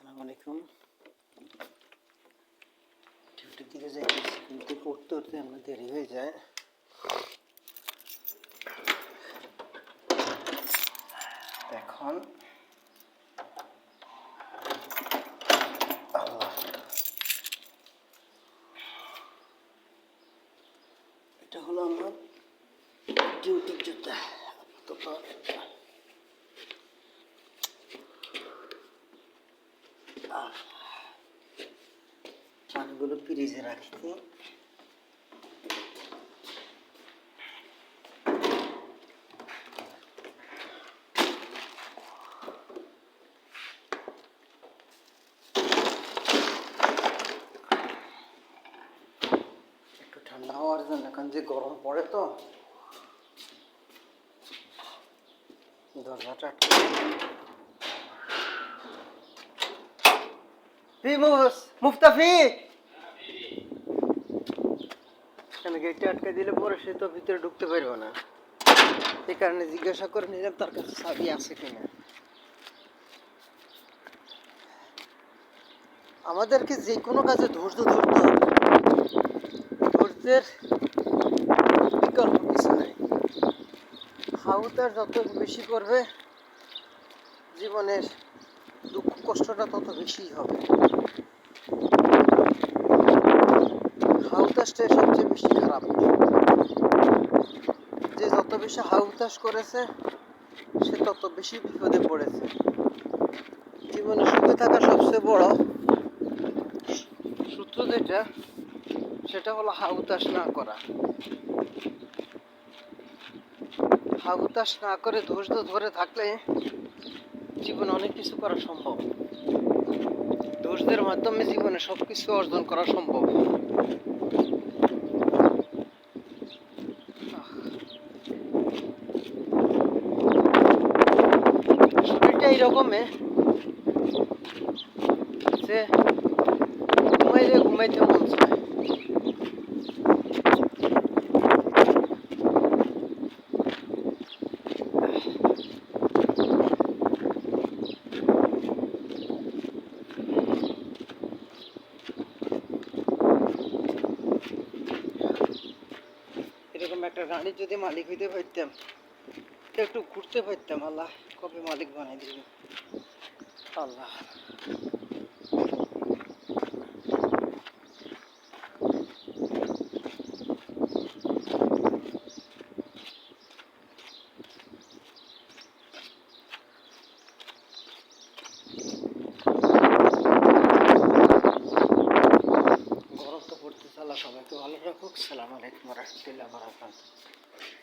আসসালামু আলাইকুম। ডিউটির দিকে কিন্তু উঠতে উঠতে দেরি হয়ে যায়। এখন এটা হলো আমার ডিউটির জুতা আপাতত পানগুলো ফ্রিজে রাখি একটু ঠান্ডা হওয়ার জন্য এখন যে গরম পড়ে তো। দরজাটা কেন গেটটা আটকে দিলে পরে সে তো ভিতরে ঢুকতে পারবে না। এই কারণে জিজ্ঞাসা করে নিলাম, তার কাছে চাবি আছে কিনা। আমাদেরকে যে কোনো কাজে ধৈর্য ধরতে হবে। ধৈর্যের বিকল্প কিছু নাই। হাউতার যত বেশি করবে, জীবনের কষ্টটা তত বেশি হবে। হাউতাসটাই সবচেয়ে বেশি খারাপ। যে যত বেশি হাউতাস করেছে, সে তত বেশি বিপদে পড়েছে। জীবনে সুখে থাকা সবচেয়ে বড় সূত্র যেটা, সেটা হলো হাউতাস না করা। হাউতাস না করে ধৈর্য ধরে থাকলে জীবনে অনেক কিছু করা সম্ভব। ধৈর্যের মাধ্যমে জীবনে সব কিছু অর্জন করা সম্ভব। শরীরটা এইরকমে যে ঘুমাইলে ঘুমাইতে মন চায়। একটা গাড়ির যদি মালিক হইতে পারতাম একটু ঘুরতে পারতাম, আল্লাহ কবে মালিক বানাই দিবে? আল্লাহ। সবাইকে ভালো রাখুক। সালাম আলাইকুম রহমতুল্লাহ বারাকাতুহ।